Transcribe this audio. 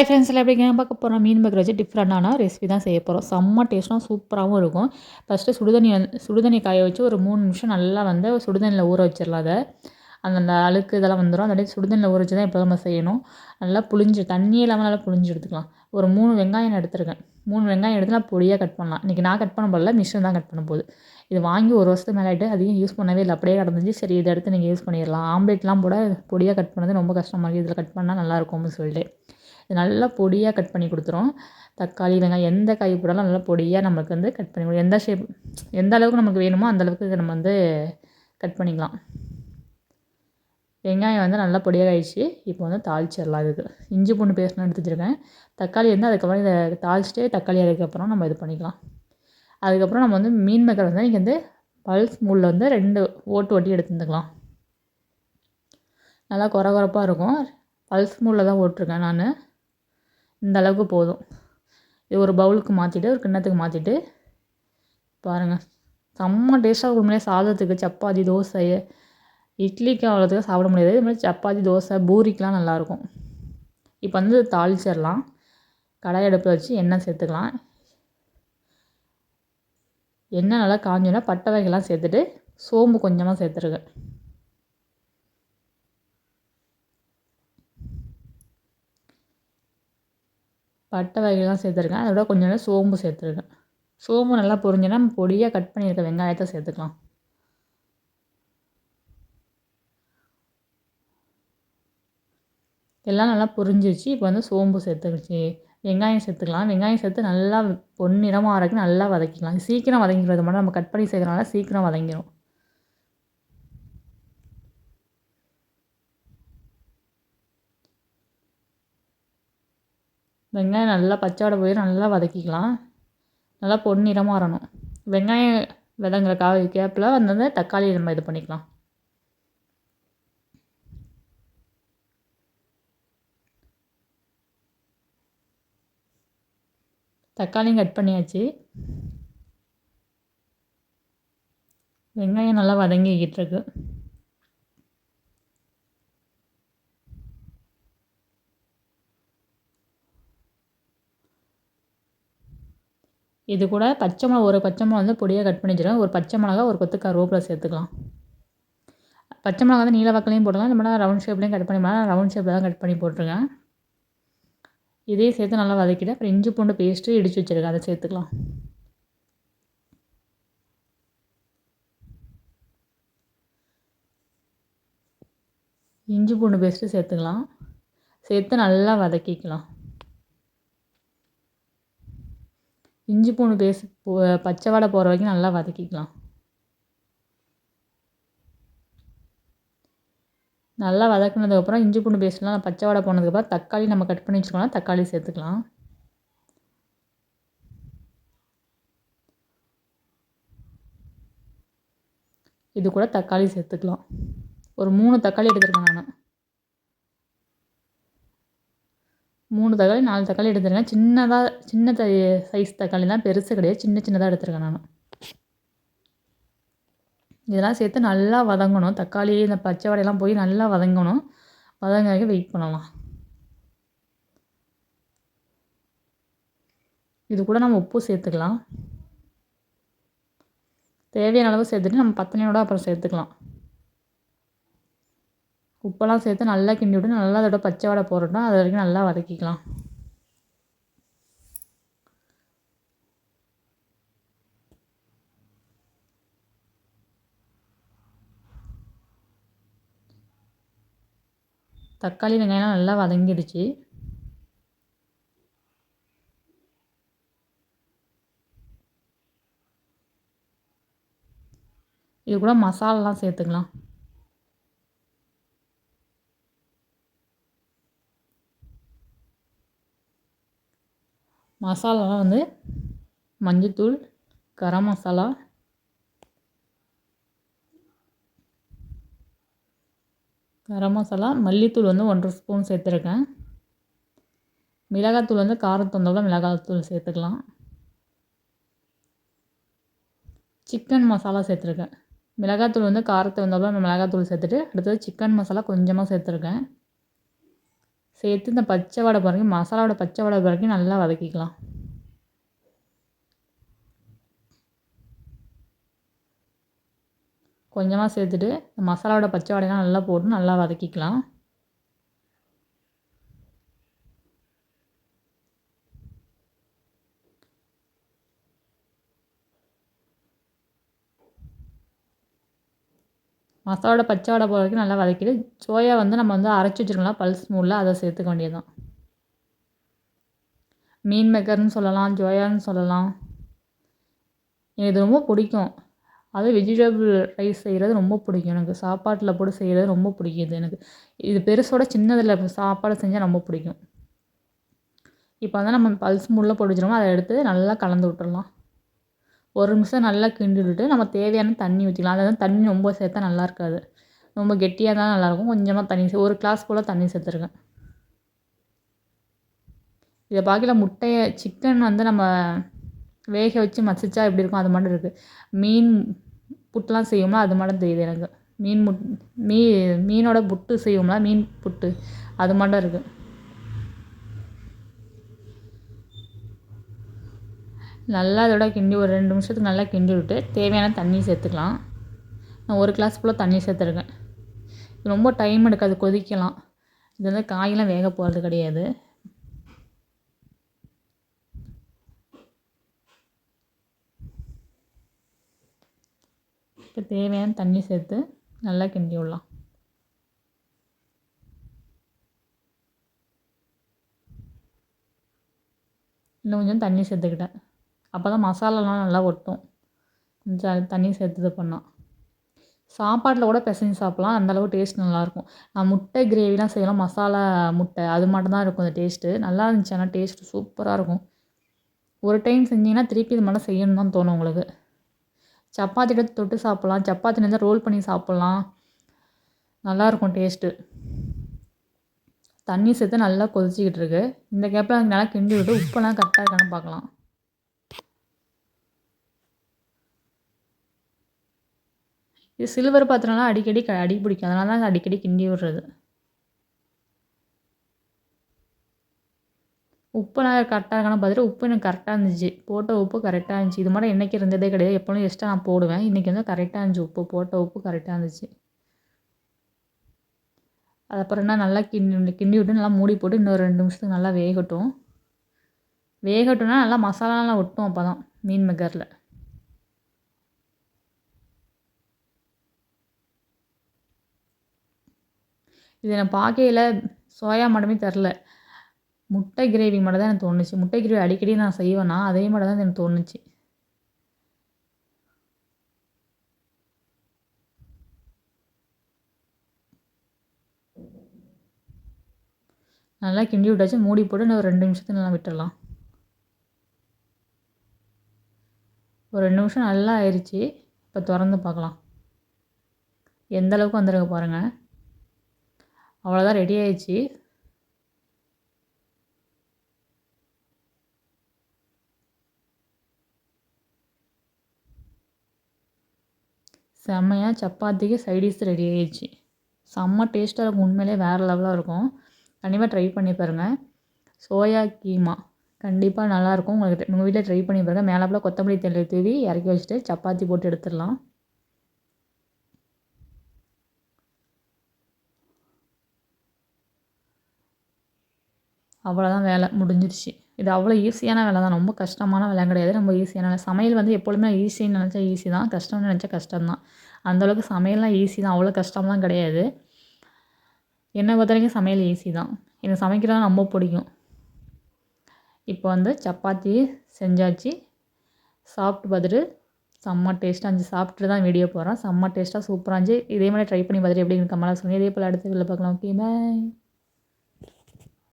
Hi friends எல்லாம் எப்படி இருக்கீங்க? பார்க்க போகிறோம் மீன் மேக்கர் வச்சு டிஃப்ரெண்டான ரெசிபி தான் செய்ய போகிறோம் செம்ம டேஸ்ட்டாக சூப்பராகவும் இருக்கும். ஃபஸ்ட்டு சுடுதண்ணி வந்து சுடுதண்ணி காய வச்சு ஒரு மூணு நிமிஷம் நல்லா வந்து சுடுதண்ணியில் ஊற வச்சிடலாம் அதை. அந்த அழுக்கு இதெல்லாம் வந்துடும் அந்த சுடுதண்ணியில் ஊற வச்சு தான் இப்போ நம்ம செய்யணும். நல்லா புளிஞ்சு தண்ணி இல்லாமல் நல்லா புளிஞ்சு எடுத்துக்கலாம். ஒரு மூணு வெங்காயம் எடுத்துருக்கேன். மூணு வெங்காயம் எடுத்து நான் பொடியாக கட் பண்ணலாம். இன்றைக்கி நான் கட் பண்ண போடல மிஷின் தான் கட் பண்ண போகுது. இது வாங்கி ஒரு வருஷத்துக்கு மேலே ஆகிட்டு அதிகம் யூஸ் பண்ணவே இல்லை. அப்படியே கிடந்துச்சு சரி இதை எடுத்து நீங்கள் யூஸ் பண்ணிடலாம். ஆம்லேட்லாம் போட பொடியாக கட் பண்ணது ரொம்ப கஷ்டமாக இருக்குது இதில் கட் பண்ணால் நல்லாயிருக்கும்னு சொல்லிட்டு. இது நல்லா பொடியாக கட் பண்ணி கொடுத்துரும். தக்காளி வெங்காயம் எந்த காய் போட்டாலும் நல்லா பொடியாக நம்மளுக்கு வந்து கட் பண்ணி கொடுக்கும் எந்த ஷேப் எந்த அளவுக்கு நமக்கு வேணுமோ அந்த அளவுக்கு நம்ம வந்து கட் பண்ணிக்கலாம். வெங்காயம் வந்து நல்லா பொடியாக ஆயிடுச்சு இப்போ வந்து தாளிச்சிடலாம் இதுக்கு. இஞ்சி பூண்டு பேஸ்ட்லாம் எடுத்து வச்சுருக்கேன். தக்காளி வந்து அதுக்கப்புறம் இதை தாளிச்சிட்டு தக்காளி அதுக்கப்புறம் நம்ம இது பண்ணிக்கலாம். அதுக்கப்புறம் நம்ம வந்து மீன் மேக்கர் வந்து நீங்கள் வந்து பல்ஸ் மூலில் வந்து ரெண்டு ஓட்டு ஓட்டி எடுத்துருந்துக்கலாம் நல்லா குறை குறப்பாக இருக்கும் பல்ஸ் மூலில் தான் ஓட்டிருக்கேன் நான். இந்த அளவுக்கு போதும். இது ஒரு பவுலுக்கு மாற்றிட்டு ஒரு கிண்ணத்துக்கு மாற்றிட்டு பாருங்கள் செம்ம டேஸ்ட்டாக உண்மையிலே சாதத்துக்கு சப்பாத்தி தோசை இட்லிக்கு அவ்வளோத்துக்கு சாப்பிட முடியாது. இது மாதிரி சப்பாத்தி தோசை பூரிக்கெலாம் நல்லாயிருக்கும். இப்போ வந்து தாளிச்சிடலாம். கடாய் அடுப்பில் வச்சு எண்ணெய் சேர்த்துக்கலாம். எண்ணெய் நல்லா காஞ்சோன்னா பட்டை வகைலாம் சேர்த்துட்டு சோம்பு கொஞ்சமாக சேர்த்துருக்கேன் பட்டை வகையெல்லாம் சேர்த்துருக்கேன். அதோட கொஞ்சம் சோம்பு சேர்த்துருக்கேன். சோம்பு நல்லா பொரிஞ்சுன்னா பொடியாக கட் பண்ணியிருக்க வெங்காயத்தை சேர்த்துக்கலாம். எல்லாம் நல்லா பொரிஞ்சிருச்சு. இப்போ வந்து சோம்பு சேர்த்துக்கிச்சு. வெங்காயம் சேர்த்துக்கலாம். வெங்காயம் சேர்த்து நல்லா பொன்னிறமாக வரைக்கும் நல்லா வதக்கிக்கலாம். சீக்கிரம் வதங்கிக்கிறது மட்டும். நம்ம கட் பண்ணி சேர்க்கறனால சீக்கிரம் வதங்கிடும் வெங்காயம் நல்லா பச்சாவடை போய் நல்லா வதக்கிக்கலாம். நல்லா பொன்னிறமாக வரணும். வெங்காயம் விதங்குற காய் கேப்பில் வந்து தக்காளி நம்ம இது பண்ணிக்கலாம். தக்காளியும் கட் பண்ணியாச்சு. வெங்காயம் நல்லா வதங்கிக்கிட்டு இருக்கு. இது கூட பச்சை மிளகா ஒரு பச்சை மிளகா வந்து பொடியாக கட் பண்ணி வச்சுருக்கேன். ஒரு பச்சை மிளகா ஒரு கொத்து கருவேப்பிலை சேர்த்துக்கலாம். பச்சை மிளகா வந்து நீல பக்கலையும் போடலாம் இந்த ரவுண்ட் ஷேப்லேயும் கட் பண்ணி நான் ரவுண்ட் ஷேப்பில் தான் கட் பண்ணி போட்டிருக்கேன். இதையும் சேர்த்து நல்லா வதக்கிட்டு அப்புறம் இஞ்சி பூண்டு பேஸ்ட்டு இடித்து வச்சுருக்கேன். அதை சேர்த்துக்கலாம். இஞ்சி பூண்டு பேஸ்ட்டு சேர்த்துக்கலாம். சேர்த்து நல்லா வதக்கிக்கலாம். இஞ்சி பூண்டு பேஸ்ட் பச்சை வாடை போகிற வரைக்கும் நல்லா வதக்கிக்கலாம். நல்லா வதக்குனதுக்கப்புறம் இஞ்சி பூண்டு பேஸ்ட்லாம் பச்சை வாடை போனதுக்கப்புறம் தக்காளி நம்ம கட் பண்ணி வச்சுக்கலாம். தக்காளி சேர்த்துக்கலாம். இது கூட தக்காளி சேர்த்துக்கலாம். ஒரு மூணு தக்காளி எடுத்துருக்கேன் நான். மூணு தக்காளி நாலு தக்காளி எடுத்துருக்கேன். சின்னதாக சின்ன த சைஸ் தக்காளி தான். பெருசு கிடையாது. சின்ன சின்னதாக எடுத்துருக்கேன் நான். இதெல்லாம் சேர்த்து நல்லா வதங்கணும். தக்காளி இந்த பச்சை வடையெல்லாம் போய் நல்லா வதங்கணும். வதங்க வெயிட் பண்ணலாம். இது கூட நம்ம உப்பு சேர்த்துக்கலாம். தேவையான அளவு சேர்த்துட்டு நம்ம பத்தனையோட அப்புறம் சேர்த்துக்கலாம். உப்பெல்லாம் சேர்த்து நல்லா கிண்டி விட்டு நல்லா அதோட பச்சை வடை போடட்டும் அது வரைக்கும் நல்லா வதக்கிக்கலாம். தக்காளி வெங்காயம்லாம் நல்லா வதங்கிடுச்சு. இது கூட மசாலாலாம் சேர்த்துக்கலாம். மசாலாலாம் வந்து மஞ்சத்தூள் கரம் மசாலா கரம் மசாலா மல்லித்தூள் வந்து ஒன்றரை ஸ்பூன் சேர்த்துருக்கேன். மிளகாத்தூள் வந்து காரத்தந்தோட மிளகாத்தூள் சேர்த்துக்கலாம். சிக்கன் மசாலா சேர்த்துருக்கேன். மிளகாத்தூள் வந்து காரத்தை வந்தோட மிளகாத்தூள் சேர்த்துட்டு அடுத்தது சிக்கன் மசாலா கொஞ்சமாக சேர்த்துருக்கேன். சேர்த்து இந்த பச்சை வடை பிறகு மசாலாவோட பச்சை வடை பிறகு நல்லா வதக்கிக்கலாம். கொஞ்சமாக சேர்த்துட்டு மசாலாவோட பச்சை வடையெல்லாம் நல்லா போட்டு நல்லா வதக்கிக்கலாம். மசாலோட பச்சை வடை போகிற வரைக்கும் நல்லா வதக்கிட்டு சோயா வந்து நம்ம வந்து அரைச்சி வச்சுருக்கலாம். பல்ஸ் மூடில் அதை சேர்த்துக்க வேண்டியது தான் மீன் மேக்கர்னு சொல்லலாம் ஜோயான்னு சொல்லலாம். எனக்கு இது ரொம்ப பிடிக்கும். அதுவும் வெஜிடபிள் ரைஸ் செய்கிறது ரொம்ப பிடிக்கும். எனக்கு சாப்பாட்டில் போட்டு செய்கிறது ரொம்ப பிடிக்கும் எனக்கு. இது பெருசோட சின்னதில் சாப்பாடு செஞ்சால் ரொம்ப பிடிக்கும். இப்போ வந்து நம்ம பல்ஸ் மூடில் போட்டு வச்சுருக்கோம் அதை எடுத்து நல்லா கலந்து விட்டுடலாம் ஒரு நிமிஷம் நல்லா கிண்டி விட்டுட்டு நம்ம தேவையான தண்ணி ஊற்றிக்கலாம் அதாவது தண்ணி ரொம்ப சேர்த்தா நல்லா இருக்காது. ரொம்ப கெட்டியாக தான் நல்லாயிருக்கும் கொஞ்சமாக தண்ணி ஒரு கிளாஸ் போல் தண்ணி சேர்த்துருக்கேன். இதை பார்க்கல முட்டையை சிக்கன் வந்து நம்ம வேக வச்சு மசிச்சா எப்படி இருக்கும்? அது மட்டும் இருக்குது மீன் புட்டுலாம் செய்வோம்ல அது மட்டும் தெரியுது எனக்கு. மீன் முட் மீ மீனோட புட்டு செய்வோம்ல மீன் புட்டு அது மட்டும் இருக்குது நல்லா அதோட கிண்டி ஒரு ரெண்டு நிமிஷத்துக்கு நல்லா கிண்டி விட்டு தேவையான தண்ணி சேர்த்துக்கலாம். நான் ஒரு கிளாஸ் ஃபுல்லாக தண்ணி சேர்த்துருக்கேன். ரொம்ப டைம் எடுக்காது கொதிக்கலாம். இது வந்து காயெல்லாம் வேக போகிறது கிடையாது. இப்போ தேவையான தண்ணி சேர்த்து நல்லா கிண்டி விடலாம். இன்னும் கொஞ்சம் தண்ணி சேர்த்துக்கிட்டேன். அப்போ தான் மசாலாலாம் நல்லா ஒட்டும். கொஞ்சம் தண்ணி சேர்த்து இது பண்ணால் சாப்பாட்டில் கூட பிசைஞ்சு சாப்பிட்லாம். அந்தளவு டேஸ்ட் நல்லாயிருக்கும். நான் முட்டை கிரேவிலாம் செய்யலாம். மசாலா முட்டை அது மட்டும் தான் இருக்கும் அந்த டேஸ்ட்டு நல்லா இருந்துச்சு. ஆனால் டேஸ்ட்டு சூப்பராக இருக்கும். ஒரு டைம் செஞ்சிங்கன்னா திருப்பி இது மாதிரிலாம் செய்யணும் தான் தோணும் உங்களுக்கு. சப்பாத்தி எடுத்து தொட்டு சாப்பிட்லாம். சப்பாத்தி இருந்தால் ரோல் பண்ணி சாப்பிட்லாம். நல்லாயிருக்கும் டேஸ்ட்டு தண்ணி சேர்த்து நல்லா கொதிச்சிக்கிட்டு இருக்கு. இந்த கேப்பில் நல்லா கிண்டி விட்டு உப்பெல்லாம் கரெக்டாக இருக்கான்னு பார்க்கலாம். இது சில்வர் பாத்திரம்லாம் அடிக்கடி க அடி பிடிக்கும். அதனால தான் அடிக்கடி கிண்டி விடுறது. உப்புலாம் கரெக்டாக இருக்கானு பார்த்துட்டு உப்பு எனக்கு கரெக்டாக இருந்துச்சு. போட்ட உப்பு கரெக்டாக இருந்துச்சு. இது மாதிரி என்றைக்கு இருந்ததே கிடையாது. எப்போவும் எக்ஸ்ட்ரா நான் போடுவேன். இன்றைக்கி வந்து கரெக்டாக இருந்துச்சு உப்பு. போட்ட உப்பு கரெக்டாக இருந்துச்சு. அது அப்புறம் என்ன நல்லா கிண்டி கிண்டி விட்டு நல்லா மூடி போட்டு இன்னொரு ரெண்டு நிமிஷத்துக்கு நல்லா வேகட்டும். வேகட்டும்னா நல்லா மசாலாலாம் ஒட்டும் அப்போ தான் மீன் மெக்கரில் இது நான் பார்க்கையில் சோயா மட்டுமே தெரில. முட்டை கிரேவி மட்டும் தான் எனக்கு தோணுச்சு. முட்டை கிரேவி அடிக்கடி நான் செய்வேன்னா அதே மட்டும் தான் எனக்கு தோணுச்சு. நல்லா கிண்டி விட்டாச்சு. மூடி போட்டு நான் ஒரு ரெண்டு நிமிஷத்துக்கு நல்லா விட்டுடலாம் ஒரு ரெண்டு நிமிஷம் நல்லா ஆயிடுச்சு இப்போ திறந்து பார்க்கலாம். எந்த அளவுக்கு வந்துருக்க பாருங்கள் அவ்வளோதான் ரெடி ஆயிடுச்சு. செம்மையாக சப்பாத்திக்கு சைடிஷ் ரெடி ஆயிடுச்சு. செம்ம டேஸ்ட்டாக இருக்கும். உண்மையிலே வேறு லெவலாக இருக்கும். கண்டிப்பாக ட்ரை பண்ணி பாருங்கள் சோயா கீமா. கண்டிப்பாக நல்லாயிருக்கும் உங்களுக்கு உங்கள் வீட்டில் ட்ரை பண்ணி பாருங்கள் மேலே கொத்தமல்லி தள்ளி தூவி இறக்கி வச்சுட்டு சப்பாத்தி போட்டு எடுத்துடலாம். அவ்வளோதான் வேலை முடிஞ்சிருச்சு. இது அவ்வளோ ஈஸியான வேலை தான் ரொம்ப கஷ்டமான வேலை கிடையாது. ரொம்ப ஈஸியான வேலை. சமையல் வந்து எப்பொழுதுமே ஈஸின்னு நினச்சா ஈஸி தான். கஷ்டம்னு நினச்சா கஷ்டம் தான் அந்தளவுக்கு சமையல்லாம் ஈஸி தான். அவ்வளோ கஷ்டம்லாம் கிடையாது. என்னை பொறுத்த வரைக்கும் சமையல் ஈஸி தான். எனக்கு சமைக்கிறது ரொம்ப பிடிக்கும். இப்போ வந்து சப்பாத்தி செஞ்சாச்சு. சாப்பிட்டு பார்த்துட்டு செம்ம டேஸ்ட்டாக இருந்துச்சு. சாப்பிட்டு தான் வீடியோ போகிறேன் செம்ம டேஸ்ட்டாக சூப்பராக இருந்துச்சு. இதே மாதிரி ட்ரை பண்ணி பார்த்துட்டு எப்படி கமலா சொல்லுங்கள் இதே போல் அடுத்த வீடியோவில் பார்க்கலாம். Okay bye